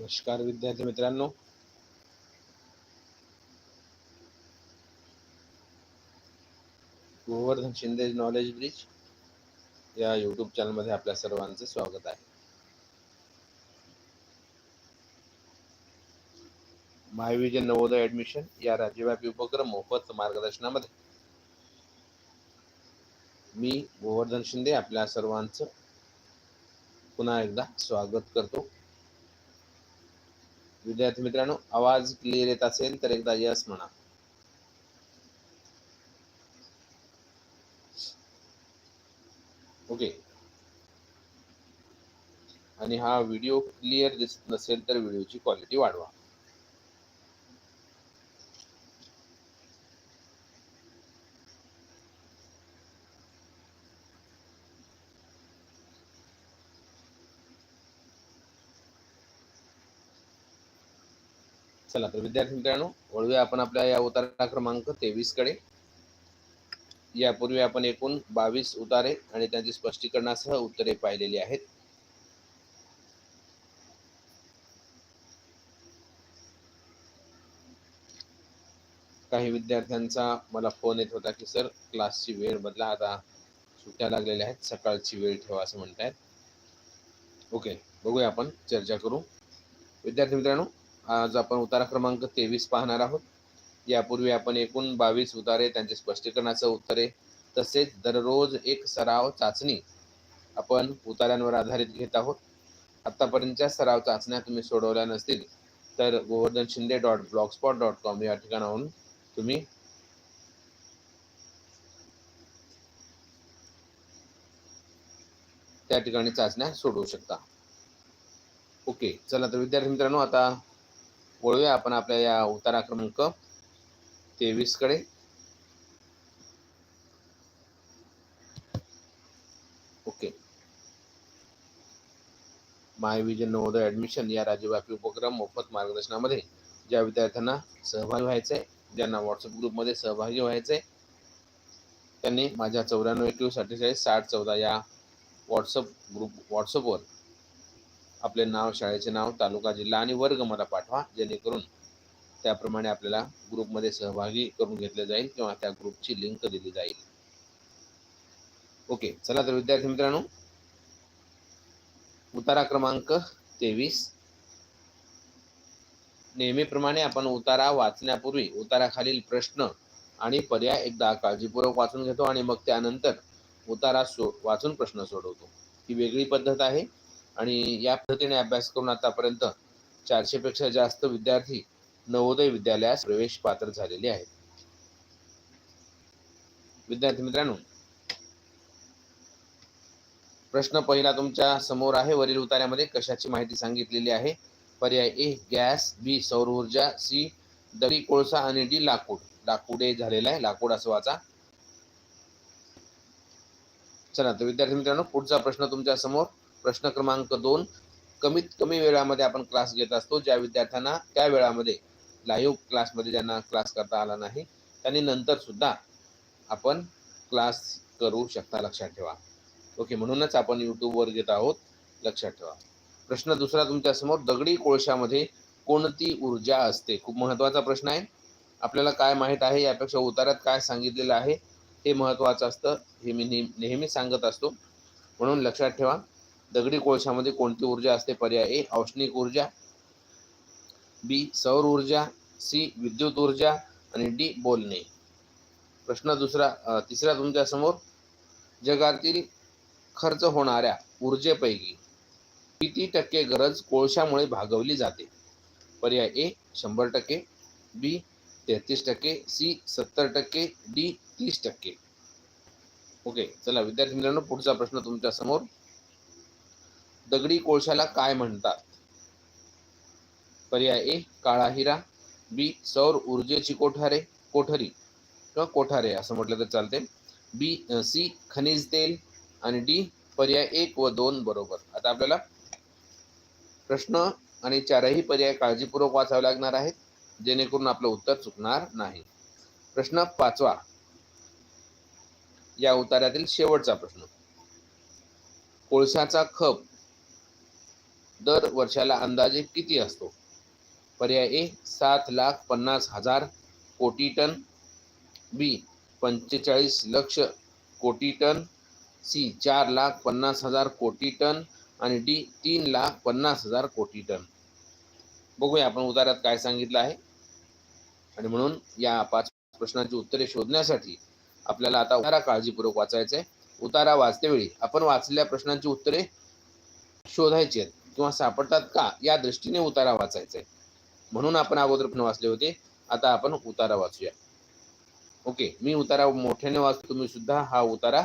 नमस्कार विद्यार्थी मित्रांनो. गोवर्धन शिंदे नॉलेज ब्रिज या यूट्यूब चॅनलमध्ये आपल्या सर्वांचे स्वागत आहे. महाविजन नवोदय ऍडमिशन या राज्यव्यापी उपक्रम मोफत मार्गदर्शनामध्ये. मी गोवर्धन शिंदे आपल्या सर्वांचं पुन्हा एकदा स्वागत करतो. विद्यार्थी मित्रांनो आवाज क्लिअर येत असेल तर एकदा यस म्हणा. ओके आणि हा व्हिडिओ क्लिअर दिसत नसेल तर व्हिडिओची क्वालिटी वाढवा. चला तर विद्यार्थी मित्रांनो वळूया आपण आपल्या या उतारा क्रमांक तेवीसकडे. यापूर्वी आपण एकूण बावीस उतारे आणि त्यांची स्पष्टीकरणासह उत्तरे पाहिलेली आहेत. काही विद्यार्थ्यांचा मला फोन येत होता की सर क्लासची वेळ बदला आता सुट्ट्या लागलेल्या आहेत सकाळची वेळ ठेवा असं म्हणतायत. ओके बघूया आपण चर्चा करू. विद्यार्थी मित्रांनो आज आपण उतारा क्रमांक तेवीस पाहणार आहोत. यापूर्वी आपण एकूण बावीस उतारे त्यांचे स्पष्टीकरणाचं उत्तरे तसेच दररोज एक सराव चाचणी आपण उतार्यांवर आधारित घेत आहोत. आतापर्यंतच्या सराव चाचण्या तुम्ही सोडवल्या नसतील तर Govardhan Shinde dot blogspot dot com या ठिकाणाहून तुम्ही त्या ठिकाणी चाचण्या सोडवू शकता. ओके चला तर विद्यार्थी मित्रांनो आता वळूया आपण आपल्या या उतारा क्रमांक तेवीसकडे. Okay. My vision Navodaya admission या राज्यव्यापी उपक्रम मोफत मार्गदर्शनामध्ये ज्या विद्यार्थ्यांना सहभागी व्हायचंय ज्यांना व्हॉट्सअप ग्रुपमध्ये सहभागी व्हायचंय त्यांनी माझ्या चौऱ्याण्णव एकवीस अठ्ठेचाळीस साठ चौदा या व्हॉट्सअप ग्रुप व्हॉट्सअपवर आपले नाव शाळेचे नाव तालुका जिल्हा आणि वर्ग मला पाठवा जेणेकरून त्याप्रमाणे आपल्याला ग्रुपमध्ये सहभागी करून घेतले जाईल किंवा त्या ग्रुपची लिंक दिली जाईल. ओके चला तर विद्यार्थी मित्रांनो उतारा क्रमांक तेवीस. नेहमीप्रमाणे आपण उतारा वाचण्यापूर्वी उताराखालील प्रश्न आणि पर्याय एकदा काळजीपूर्वक वाचून घेतो आणि मग त्यानंतर उतारा सो वाचून प्रश्न सोडवतो. ही वेगळी पद्धत आहे. आणि या पद्धतीने अभ्यास करून आतापर्यंत चारशे पेक्षा जास्त विद्यार्थी नवोदय विद्यालयास प्रवेश पात्र झालेले आहेत. विद्यार्थी मित्रांनो प्रश्न पहिला तुमच्यासमोर आहे. वरील उतार्यामध्ये कशाची माहिती सांगितलेली आहे? पर्याय ए गॅस बी सौर ऊर्जा सी दरी कोळसा आणि डी लाकूड. लाकुडे झालेला आहे. लाकूड असं वाचा. चला तर विद्यार्थी मित्रांनो पुढचा प्रश्न तुमच्यासमोर. प्रश्न क्रमांक दोन. कमीत कमी वेळामध्ये आपण क्लास घेत असतो ज्या विद्यार्थ्यांना त्या वेळामध्ये लाईव्ह क्लासमध्ये ज्यांना क्लास करता आला नाही त्यांनी नंतर सुद्धा आपण क्लास करू शकता लक्षात ठेवा. ओके म्हणूनच आपण यूट्यूबवर घेत आहोत लक्षात ठेवा. प्रश्न दुसरा तुमच्यासमोर दगडी कोळशामध्ये कोणती ऊर्जा असते? खूप महत्त्वाचा प्रश्न आहे. आपल्याला काय माहीत आहे? यापेक्षा उतारात काय सांगितलेलं आहे? हे महत्त्वाचं असतं हे मी नेहमी सांगत असतो. म्हणून लक्षात ठेवा. दगडी कोळशामध्ये कोणती ऊर्जा असते? पर्याय ए औष्णिक ऊर्जा बी सौर ऊर्जा सी विद्युत ऊर्जा आणि डी बोलणे. प्रश्न दुसरा तिसरा तुमच्यासमोर. जगातील खर्च होणाऱ्या ऊर्जेपैकी किती टक्के गरज कोळशामुळे भागवली जाते? पर्याय ए शंभर टक्के बी तेहतीस टक्के सी सत्तर टक्के डी तीस टक्के. ओके चला विद्यार्थी मित्रांनो पुढचा प्रश्न तुमच्यासमोर. दगडी कोळशाला काय म्हणतात? पर्याय ए काळा हिरा बी सौर ऊर्जेची कोठारे कोठरी किंवा कोठारे असं म्हटलं तर चालते बी सी खनिज तेल आणि डी पर्याय एक व दोन बरोबर. आता आपल्याला प्रश्न आणि चारही पर्याय काळजीपूर्वक वाचावे लागणार आहेत जेणेकरून आपलं उत्तर चुकणार नाही. प्रश्न पाचवा. या उतार्यातील शेवटचा प्रश्न. कोळशाचा खप दर वर्षाला अंदाजे किती असतो? पर्याय ए सात लाख पन्नास हजार कोटी टन. बी पंचेचाळीस लक्ष कोटी टन. सी चार लाख पन्नास हजार कोटी टन. आणि डी तीन लाख पन्नास हजार कोटी टन. बघूया आपण उतारात काय सांगितलं आहे. आणि म्हणून या पाच प्रश्नांची उत्तरे शोधण्यासाठी आपल्याला आता उतारा काळजीपूर्वक वाचायचं आहे उतारा वाचतेवेळी आपण वाचलेल्या प्रश्नांची उत्तरे शोधायची आहेत. किंवा सापडतात का या दृष्टीने उतारा वाचायचा आहे म्हणून आपण अगोदर पण वाचले होते. आता आपण उतारा वाचूया. ओके मी उतारा मोठ्याने वाचतो तुम्ही सुद्धा हा उतारा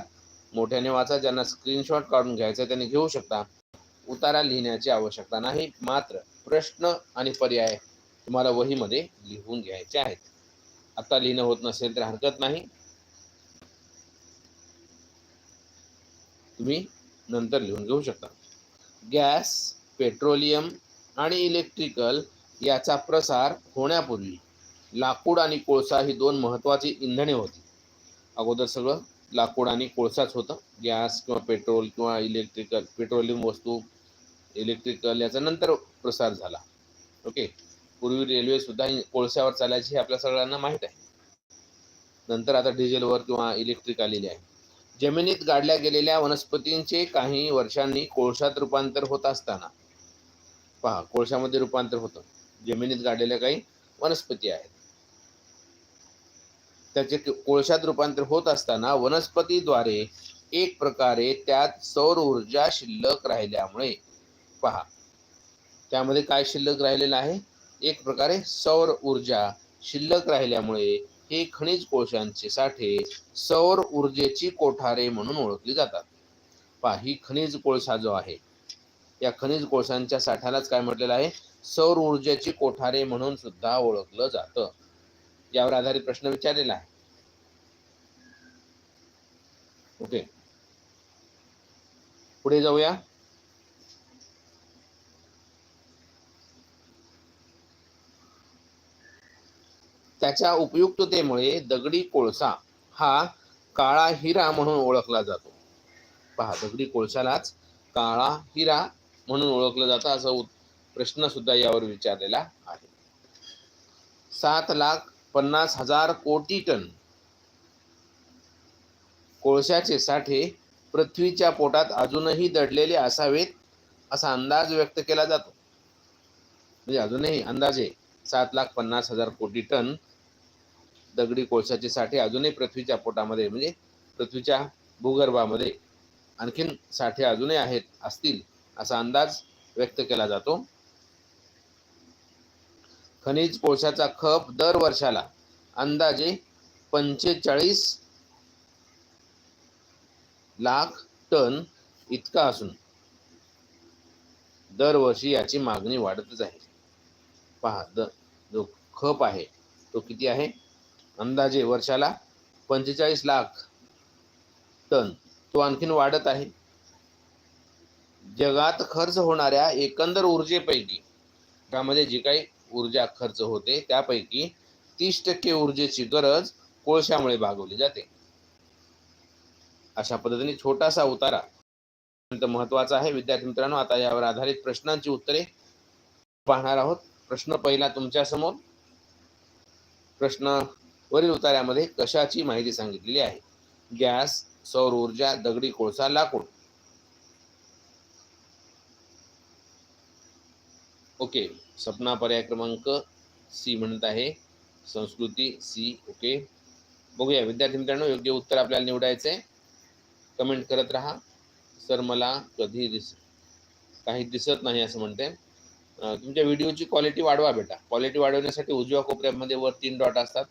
मोठ्याने वाचा. ज्यांना स्क्रीनशॉट काढून घ्यायचा आहे त्यांनी घेऊ शकता. उतारा लिहिण्याची आवश्यकता नाही मात्र प्रश्न आणि पर्याय तुम्हाला वहीमध्ये लिहून घ्यायचे आहेत. आता लिहिणं होत नसेल तर हरकत नाही. तुम्ही नंतर लिहून घेऊ शकता. गॅस पेट्रोलियम आणि इलेक्ट्रिकल याचा प्रसार होण्यापूर्वी लाकूड आणि कोळसा ही दोन महत्त्वाची इंधने होती. अगोदर सगळं लाकूड आणि कोळसाच होतं. गॅस किंवा पेट्रोल किंवा इलेक्ट्रिकल पेट्रोलियम वस्तू इलेक्ट्रिकल याचा नंतर प्रसार झाला. ओके? पूर्वी रेल्वेसुद्धा कोळशावर चालायची हे आपल्या सगळ्यांना माहीत आहे. नंतर आता डिझेलवर किंवा इलेक्ट्रिक आलेली आहे. जमिनीत गाडल्या गेलेल्या वनस्पतींचे काही वर्षांनी कोळशात रूपांतर होत असताना पहा कोळशामध्ये रूपांतर होतं. जमिनीत गाडलेल्या काही वनस्पती आहेत. त्याचे कोळशात रूपांतर होत असताना वनस्पतीद्वारे एक प्रकारे त्यात सौर ऊर्जा शिल्लक राहिल्यामुळे पहा त्यामध्ये काय शिल्लक राहिलेलं आहे? एक प्रकारे सौर ऊर्जा शिल्लक राहिल्यामुळे हे खनिज कोळशांचे साठे सौर ऊर्जेची कोठारे म्हणून ओळखली जातात. पहा ही खनिज कोळसा जो आहे या खनिज कोळशांच्या साठ्यालाच काय म्हटलेलं आहे? सौर ऊर्जेची कोठारे म्हणून सुद्धा ओळखलं जातं. यावर आधारित प्रश्न विचारलेला आहे. ओके. पुढे जाऊया. त्याच्या उपयुक्ततेमुळे दगडी कोळसा हा काळा हिरा म्हणून ओळखला जातो. पहा दगडी कोळशालाच काळा हिरा म्हणून ओळखलं जातं असं प्रश्न सुद्धा यावर विचारलेला आहे. सात लाख पन्नास हजार कोटी टन कोळशाचे साठे पृथ्वीच्या पोटात अजूनही दडलेले असावेत असा अंदाज व्यक्त केला जातो. म्हणजे अजूनही अंदाजे सात लाख पन्नास हजार कोटी टन दगडी कोळशाचे साठे अजूनही पृथ्वीच्या पोटामध्ये म्हणजे पृथ्वीच्या भूगर्भामध्ये आणखीन साठे अजूनही आहेत असतील. असा अंदाज व्यक्त केला जातो. खनिज कोळशाचा खप दर वर्षाला अंदाजे पंचेचाळीस लाख टन इतका असून दरवर्षी याची मागणी वाढतच आहे. पहा द जो खप आहे तो किती आहे? अंदाजे वर्षाला पंचेचाळीस लाख टन. तो आणखीन वाढत आहे. जगात खर्च होणाऱ्या एकंदर ऊर्जेपैकी त्यामध्ये म्हणजे जी काही ऊर्जा खर्च होते त्यापैकी तीस टक्के ऊर्जेची गरज कोळशामुळे भागवली जाते. अशा पद्धतीने छोटासा उतारा अत्यंत महत्त्वाचा आहे. विद्यार्थी मित्रांनो आता यावर आधारित प्रश्नांची उत्तरे पाहणार आहोत. प्रश्न पहिला तुमच्यासमोर. प्रश्न वरील उतार्यामध्ये कशाची माहिती सांगितलेली आहे? गॅस सौर ऊर्जा दगडी कोळसा लाकूड. ओके सपना पर्याय क्रमांक सी म्हणत आहे. संस्कृती सी ओके. बघूया विद्यार्थी मित्रांनो योग्य उत्तर आपल्याला निवडायचं आहे कमेंट करत राहा. सर मला कधी दिस काही दिसत नाही असं म्हणते. तुमच्या व्हिडिओची क्वालिटी वाढवा बेटा. क्वालिटी वाढवण्यासाठी उजव्या कोपऱ्यामध्ये वर तीन डॉट असतात.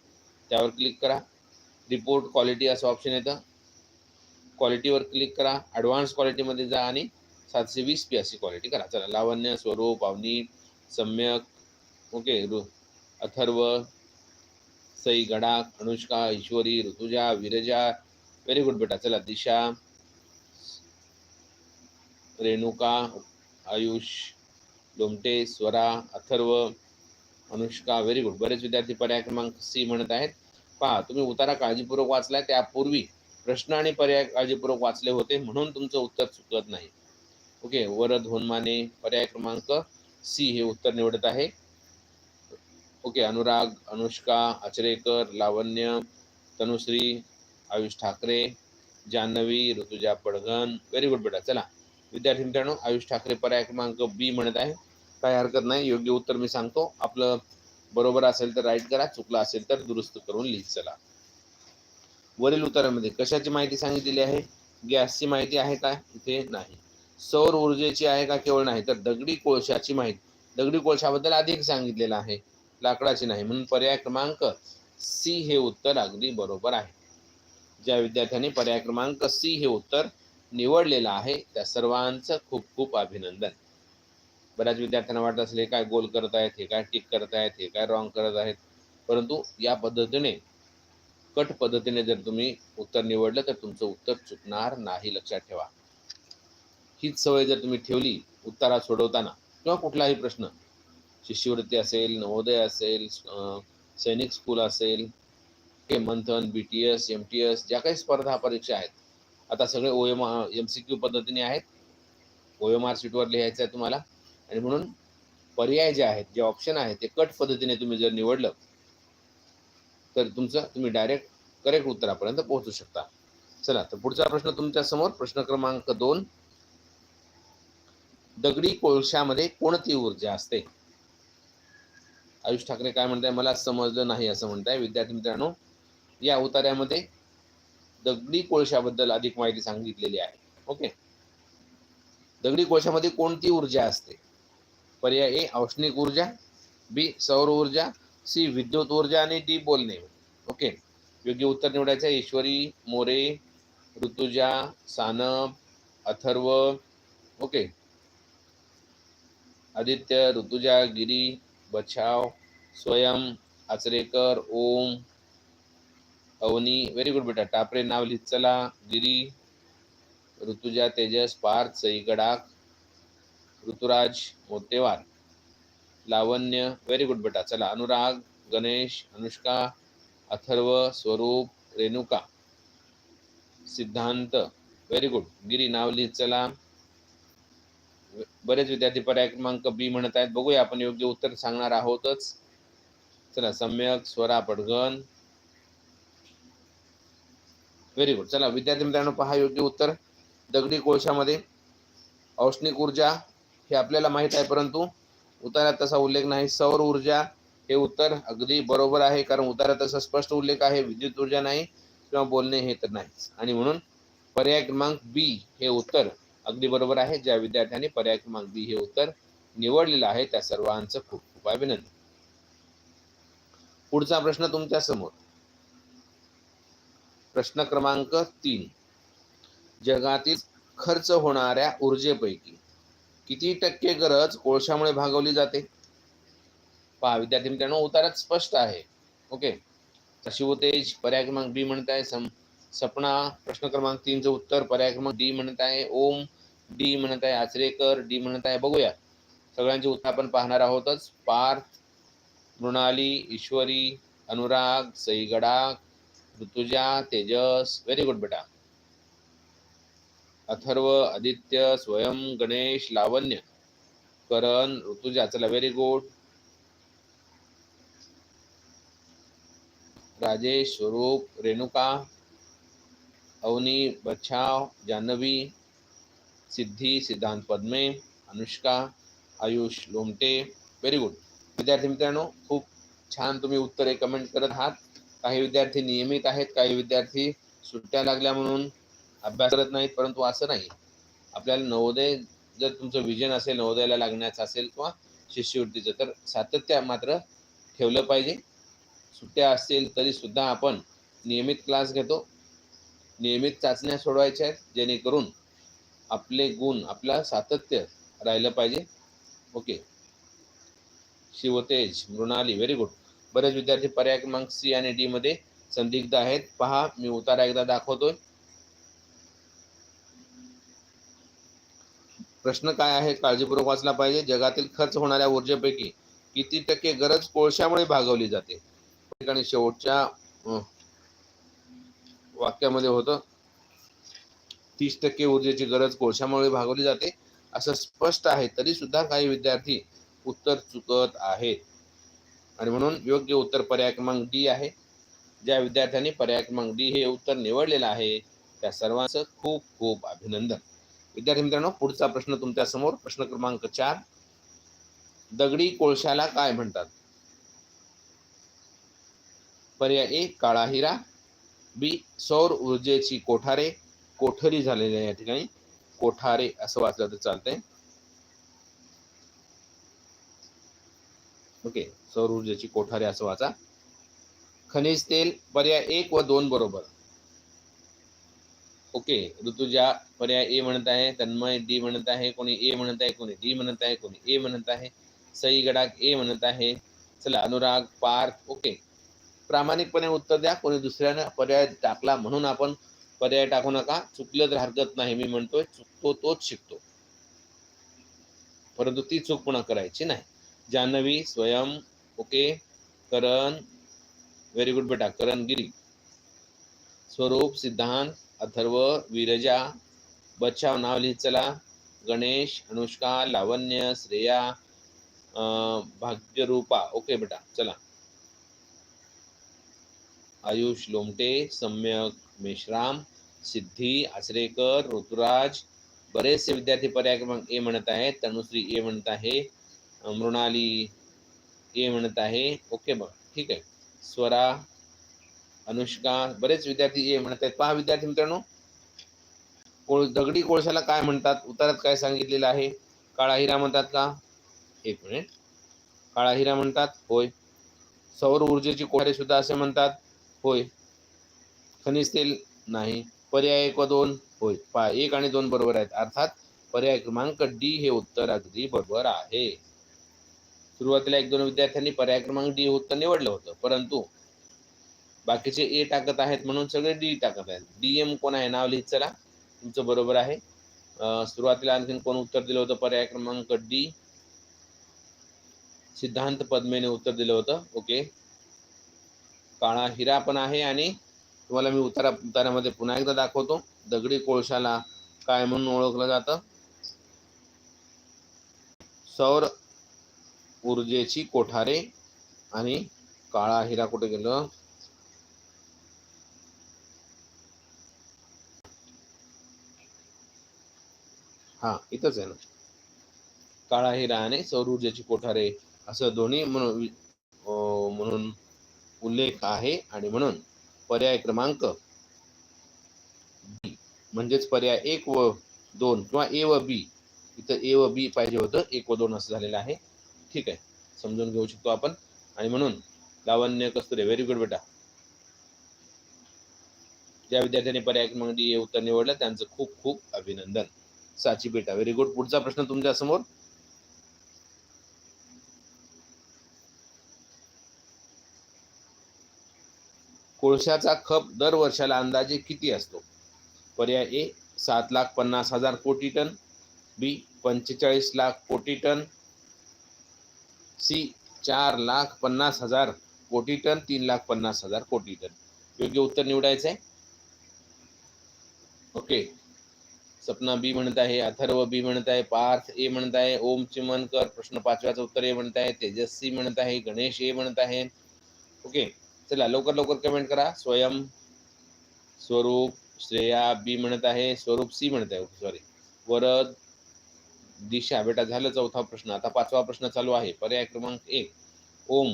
त्यावर क्लिक करा. रिपोर्ट क्वालिटी असं ऑप्शन येतं. क्वालिटीवर क्लिक करा. ॲडव्हान्स क्वालिटीमध्ये जा आणि सातशे वीस पी अशी क्वालिटी करा. चला लावण्य स्वरूप अवनी सम्यक ओके रु अथर्व सई गडाख अनुष्का ईश्वरी ऋतुजा विरजा व्हेरी गुड बेटा. चला दिशा रेणुका आयुष लोमटे स्वरा अथर्व अनुष्का व्हेरी गुड बरेच विद्यार्थी पर्याय क्रमांक सी म्हणत आहेत. पहा तुम्ही उतारा काळजीपूर्वक वाचलाय. त्यापूर्वी प्रश्न आणि पर्याय काळजीपूर्वक वाचले होते म्हणून तुमचं उत्तर चुकत नाही. ओके वरद होनमाने पर्याय क्रमांक सी हे उत्तर निवडत आहे. Okay Anurag Anushka Achrekar Lavanya Tanushree Ayush Thackeray Janhavi Rutuja Padghan very good बेटा चला. विद्यार्थी मित्रांनो आयुष ठाकरे पर्याय क्रमांक बी म्हणत आहे. काही हरकत नाही योग्य उत्तर मी सांगतो. आपलं बरोबर असेल तर राईट करा चुकलं असेल तर दुरुस्त करून लिहित चला. वरील उत्तरामध्ये कशाची माहिती सांगितलेली आहे? गॅसची माहिती आहे का? इथे नाही. सौर ऊर्जेची आहे का केवळ नाही? तर दगडी कोळशाची माहिती. दगडी कोळशाबद्दल अधिक सांगितलेलं आहे. लाकडाची नाही. म्हणून पर्याय क्रमांक सी हे उत्तर अगदी बरोबर आहे. ज्या विद्यार्थ्यांनी पर्याय क्रमांक सी हे उत्तर निवडलेलं आहे त्या सर्वांचं खूप खूप अभिनंदन. बऱ्याच विद्यार्थ्यांना वाटत असेल हे काय गोल करत आहेत हे काय टिक करत आहेत हे काय रॉंग करत आहेत? परंतु या पद्धतीने कट पद्धतीने जर तुम्ही उत्तर निवडलं तर तुमचं उत्तर चुकणार नाही लक्षात ठेवा. हीच सवय जर तुम्ही ठेवली उत्तरात सोडवताना किंवा कुठलाही प्रश्न शिष्यवृत्ती असेल नवोदय असेल सैनिक स्कूल असेल के Manthan B T S M T S ज्या काही स्पर्धा परीक्षा आहेत आता सगळे O M M C Q पद्धतीने आहेत. ओ एम आर सीटवर लिहायचं आहे तुम्हाला. आणि म्हणून पर्याय जे आहेत जे ऑप्शन आहेत ते कट पद्धतीने तुम्ही जर निवडलं तर तुमचं तुम्ही डायरेक्ट करेक्ट उत्तरापर्यंत पोहोचू शकता. चला तर पुढचा प्रश्न तुमच्यासमोर प्रश्न क्रमांक दोन. दगडी कोळशामध्ये कोणती ऊर्जा असते? आयुष ठाकरे काय म्हणताय? मला समजलं नाही असं म्हणताय. विद्यार्थी मित्रांनो या उतार्यामध्ये दगडी कोळशाबद्दल अधिक माहिती सांगितलेली आहे. ओके? दगडी कोळशामध्ये कोणती ऊर्जा असते? पर्याय ए औष्णिक ऊर्जा बी सौर ऊर्जा सी विद्युत ऊर्जा आणि डी बोलणे. ओके? योग्य उत्तर निवडायचं Ishwari More Rutuja Sanap Atharva. Okay? Aditya Rutuja Giri Bachav Swayam Acharekar Om Avani very good बेटा. टापरे नाव लिहित चला गिरी ऋतुजा तेजस पार्थ सईगडाक ऋतुराज मोतेवार. लावण्य व्हेरी गुड बेटा. चला अनुराग गणेश अनुष्का अथर्व स्वरूप रेणुका. सिद्धांत व्हेरी गुड गिरी नाव लिहित चला. बरेच विद्यार्थी पर्याय क्रमांक बी म्हणत आहेत. बघूया आपण योग्य उत्तर सांगणार आहोतच. चला सम्यक स्वरा पडगण व्हेरी गुड चला विद्यार्थी मित्रांनो पहा योग्य उत्तर. दगडी कोळशामध्ये औष्णिक ऊर्जा हे आपल्याला माहीत आहे परंतु उतारात तसा उल्लेख नाही. सौर ऊर्जा हे उत्तर अगदी बरोबर आहे कारण उतारात तसा स्पष्ट उल्लेख आहे. विद्युत ऊर्जा नाही किंवा बोलणे हे तर नाही. आणि म्हणून पर्याय क्रमांक बी हे उत्तर अगदी बरोबर आहे. ज्या विद्यार्थ्यांनी पर्याय क्रमांक बी हे उत्तर निवडलेलं आहे त्या सर्वांचं खूप खूप अभिनंदन. पुढचा प्रश्न तुमच्यासमोर. प्रश्न क्रमांक तीन. जगातील खर्च होणाऱ्या ऊर्जेपैकी किती टक्के गरज कोळशामुळे भागवली जाते? पहा विद्यार्थी मित्रांनो उतारात स्पष्ट आहे. ओके? शिवतेज पर्याय क्रमांक बी म्हणत आहे सम सपना प्रश्न क्रमांक तीनचं उत्तर पर्याय क्रमांक डी म्हणत आहे ओम डी म्हणत आहे आचरेकर डी म्हणत आहे बघूया. सगळ्यांचे उत्तर आपण पाहणार आहोतच. पार्थ मृणाली ईश्वरी अनुराग सई गडाख ऋतुजा तेजस व्हेरी गुड बेटा. अथर्व आदित्य स्वयं गणेश लावण्य करण ऋतुजा चला व्हेरी गुड राजेश स्वरूप रेणुका अवनी बच्छाव जान्हवी सिद्धी सिद्धांत पद्मे अनुष्का आयुष लोमटे व्हेरी गुड विद्यार्थी मित्रांनो खूप छान तुम्ही उत्तरे कमेंट करत आहात. काही विद्यार्थी नियमित आहेत काही विद्यार्थी सुट्ट्या लागल्या म्हणून अभ्यास करत नाहीत परंतु असं नाही. आपल्याला नवोदय जर तुमचं विजन असेल नवोदयाला लागण्याचं असेल किंवा शिष्यवृत्तीचं तर सातत्य मात्र ठेवलं पाहिजे. सुट्ट्या असतील तरीसुद्धा आपण नियमित क्लास घेतो. नियमित चाचण्या सोडवायच्या आहेत जेणेकरून आपले गुण आपला सातत्य राहिलं पाहिजे. Okay. Shivtej Mrunali very good बरेच विद्यार्थी पर्याय क्रमांक सी आणि डी मध्ये संदिग्ध आहेत. पहा मी उतारा एकदा दाखवतोय. प्रश्न काय आहे? काळजीपूर्वक वाचला पाहिजे. जगातील खर्च होणाऱ्या ऊर्जेपैकी किती टक्के गरज कोळशामुळे भागवली जाते? ठिकाणी शेवटच्या वाक्यामध्ये होतं. तीस टक्के ऊर्जेची गरज कोळशामुळे भागवली जाते असं स्पष्ट आहे. तरी सुद्धा काही विद्यार्थी उत्तर चुकत आहेत. आणि म्हणून योग्य उत्तर पर्याय क्रमांक डी आहे. ज्या विद्यार्थ्यांनी पर्याय क्रमांक डी हे उत्तर निवडलेलं आहे त्या सर्वांचं खूप खूप अभिनंदन. विद्यार्थी मित्रांनो पुढचा प्रश्न तुमच्यासमोर. प्रश्न क्रमांक चार. दगडी कोळशाला काय म्हणतात? पर्याय ए काळा हिरा बी सौर ऊर्जेची कोठारे कोठरी झालेली आहे या ठिकाणी. कोठारे असं वाचलं तर चालतंय. ओके सौर ऊर्जेची कोठारे असं वाचा. खनिज तेल पर्याय एक व दोन बरोबर. ओके ऋतुजा पर्याय ए म्हणत आहे तन्मय डी म्हणत आहे कोणी ए म्हणत आहे कोणी डी म्हणत आहे कोणी ए म्हणत आहे सई गडाक ए म्हणत आहे. चला अनुराग पार्थ ओके. प्रामाणिकपणे उत्तर द्या कोणी दुसऱ्यानं पर्याय टाकला म्हणून आपण पर्याय टाकू नका. चुकलं तर हरकत नाही मी म्हणतोय चुकतो तोच शिकतो. परंतु ती चूक पुन्हा करायची नाही. जान्हवी स्वयं ओके करण व्हेरी गुड बेटा करण गिरी स्वरूप सिद्धांत अथर्व विरजा बचाव नाव लिहित चला. गणेश अनुष्का लावण्य श्रेया अं, भाग्यरूपा ओके बेटा चला. आयुष लोमटे सम्यक मेश्राम सिद्धी आचरेकर ऋतुराज बरेचसे विद्यार्थी पर्याय क्रमांक ए म्हणत आहेत. तनुश्री ए म्हणत आहे. मृणाली ए म्हणत आहे. ओके बघ ठीक आहे. स्वरा अनुष्का बरेच विद्यार्थी ए म्हणत आहेत. पहा विद्यार्थी मित्रांनो. कोळ दगडी कोळशाला काय म्हणतात? उतारात काय सांगितलेलं आहे? काळा हिरा म्हणतात का? एक मिनिट. काळा हिरा म्हणतात? होय. सौर ऊर्जेची कोठारे सुद्धा असे म्हणतात. होय. खनिज तेल नाही. पर्याय एक व दोन होय. पहा एक आणि दोन बरोबर आहेत. अर्थात पर्याय क्रमांक डी हे उत्तर अगदी बरोबर आहे. सुरुवातीला एक दोन विद्यार्थ्यांनी पर्याय क्रमांक डी उत्तर निवडलं होतं. परंतु बाकीचे ए टाकत आहेत म्हणून सगळे डी टाकत आहेत. डी एम कोण आहे? नाव लिहित चला. तुमचं बरोबर आहे. सुरुवातीला आणखीन कोण उत्तर दिलं होतं? पर्याय क्रमांक डी सिद्धांत पद्मेने उत्तर दिलं होतं. ओके. काळा हिरा पण आहे आणि तुम्हाला मी उतारा उतारामध्ये पुन्हा एकदा दाखवतो. दगडी कोळशाला काय म्हणून ओळखलं जातं? सौर ऊर्जेची कोठारे आणि काळा हिरा कुठे गेलं? हा इथंच आहे ना. काळा हिरा आणि सौर ऊर्जेची कोठारे असं दोन्ही म्हणून अं, म्हणून उल्लेख आहे आणि म्हणून पर्याय क्रमांक बी म्हणजेच पर्याय एक व दोन किंवा ए व बी इथं ए व बी पाहिजे होतं एक व दोन असं झालेलं आहे. ठीक आहे समजून घेऊ शकतो आपण. आणि म्हणून लावण्य कस्तुरे व्हेरी गुड बेटा. ज्या विद्यार्थ्यांनी पर्याय क्रमांक डी उत्तर निवडलं त्यांचं खूप खूप अभिनंदन. साची बेटा व्हेरी गुड पुढचा प्रश्न तुमच्यासमोर कोळशाचा खप दर वर्षाला अंदाजे किती असतो? पर्याय ए सात लाख पन्नास हजार कोटी टन. बी पंचेचाळीस लाख कोटी टन. सी चार लाख पन्नास हजार कोटी टन तीन लाख पन्नास हजार कोटी टन. योग्य उत्तर निवडायचं आहे ओके. सपना बी म्हणत आहे अथर्व बी म्हणत आहे पार्थ ए म्हणत आहे ओम चिमनकर प्रश्न पाचव्याचं उत्तर ए म्हणत आहे तेजस्वी म्हणत आहे गणेश ए म्हणत आहे. ओके. चला लवकर लवकर कमेंट करा. स्वयं स्वरूप श्रेया बी म्हणत आहे स्वरूप सी म्हणत आहे. सॉरी वरद दिशा. बेटा झालं चौथा प्रश्न. आता पाचवा प्रश्न चालू आहे. पर्याय क्रमांक एक. ओम.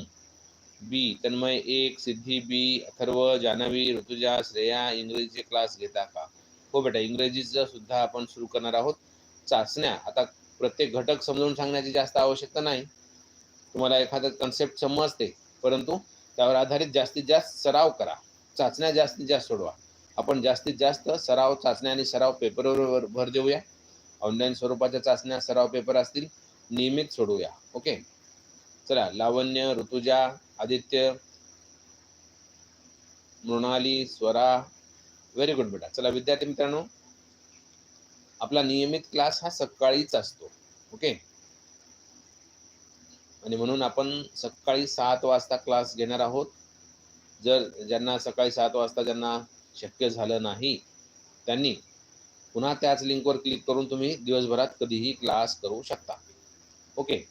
बी. तन्मय एक सिद्धी बी अथर्व जान्हवी ऋतुजा श्रेया इंग्रजीचे क्लास घेता का? हो बेटा इंग्रजीचं सुद्धा आपण सुरू करणार आहोत. चाचण्या. आता प्रत्येक घटक समजावून सांगण्याची जास्त आवश्यकता नाही. तुम्हाला एखादं कन्सेप्ट समजते. परंतु त्यावर आधारित जास्तीत जास्त सराव करा. चाचण्या जास्तीत जास्त सोडवा. आपण जास्तीत जास्त सराव चाचण्या आणि सराव पेपरवर भर देऊया. ऑनलाईन स्वरूपाच्या चाचण्या सराव पेपर असतील नियमित सोडवूया ओके? चला लावण्य ऋतुजा आदित्य मृणाली स्वरा व्हेरी गुड बेटा. चला विद्यार्थी मित्रांनो आपला नियमित क्लास हा सकाळीच असतो. ओके? आणि म्हणून आपण सकाळी सात वाजता क्लास घेणार आहोत. जर ज्यांना सकाळी सात वाजता ज्यांना शक्य झालं नाही त्यांनी पुन्हा त्याच लिंकवर क्लिक करून तुम्ही दिवसभरात कधीही क्लास करू शकता. ओके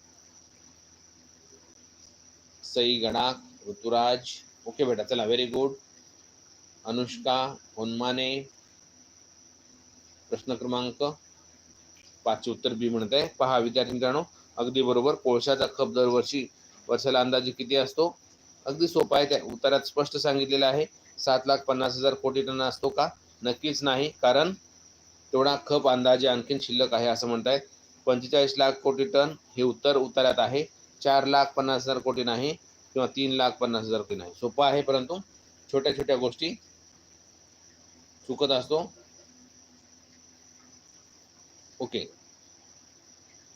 सई गणाक ऋतुराज. ओके बेटा चला व्हेरी गुड अनुष्का होनमाने. प्रश्न क्रमांक पाचचे उत्तर बी म्हणत आहे. पहा विद्यार्थी मित्रांनो अगदी बरोबर. कोळशाचा खप दरवर्षी वर्षाला अंदाजे किती असतो? अगदी सोपा आहे त्या उत्तरात स्पष्ट सांगितलेलं आहे. सात लाख पन्नास हजार कोटी टन असतो का? नक्कीच नाही. कारण तेवढा खप अंदाजे आणखीन शिल्लक आहे असं म्हणतायत. पंचेचाळीस लाख कोटी टन हे उत्तर उत्तरात आहे. चार लाख पन्नास हजार कोटी नाही किंवा तीन लाख पन्नास हजार कोटी नाही. सोपं आहे परंतु छोट्या छोट्या गोष्टी चुकत असतो. ओके.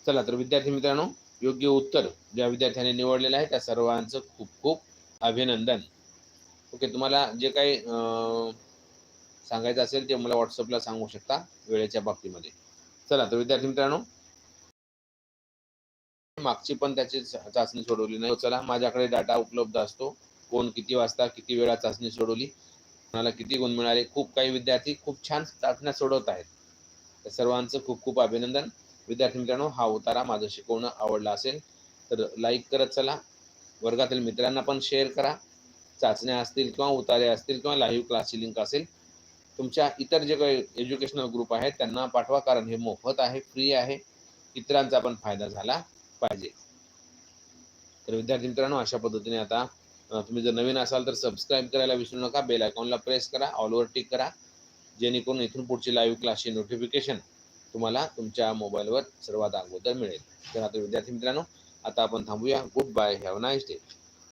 चला तर विद्यार्थी मित्रांनो योग्य उत्तर ज्या विद्यार्थ्यांनी निवडलेलं आहे त्या सर्वांचं खूप खूप अभिनंदन. ओके तुम्हाला जे काही अं, सांगायचं असेल ते मला व्हॉट्सअपला सांगू शकता वेळेच्या बाबतीमध्ये. चला तर विद्यार्थी मित्रांनो मागची पण त्याची चाचणी सोडवली नाही. चला माझ्याकडे डाटा उपलब्ध असतो. कोण किती वाजता किती वेळा चाचणी सोडवली कोणाला किती गुण मिळाले खूप काही विद्यार्थी खूप छान चाचण्या सोडवत आहेत. त्या सर्वांचं खूप खूप अभिनंदन. विद्यार्थी मित्रांनो हा उतारा माझं शिकवणं आवडला असेल तर लाईक करत चला. वर्गातील मित्रांना पण शेअर करा. चाचण्या असतील किंवा उतारे असतील किंवा लाईव्ह क्लासची लिंक असेल तुमच्या इतर जे काही एज्युकेशनल ग्रुप आहेत त्यांना पाठवा कारण हे मोफत आहे फ्री आहे. इतरांचा पण फायदा झाला पाहिजे. तर विद्यार्थी मित्रांनो अशा पद्धतीने आता तुम्ही जर नवीन असाल तर सबस्क्राईब करायला विसरू नका. बेल आयकॉनला प्रेस करा. ऑलवर टिक करा. जेणेकरून इथून पुढची लाईव्ह क्लासची नोटिफिकेशन तुम्हाला तुमच्या मोबाईलवर सर्वात अगोदर मिळेल. तर आता विद्यार्थी मित्रांनो आता आपण थांबूया. Good bye have nice day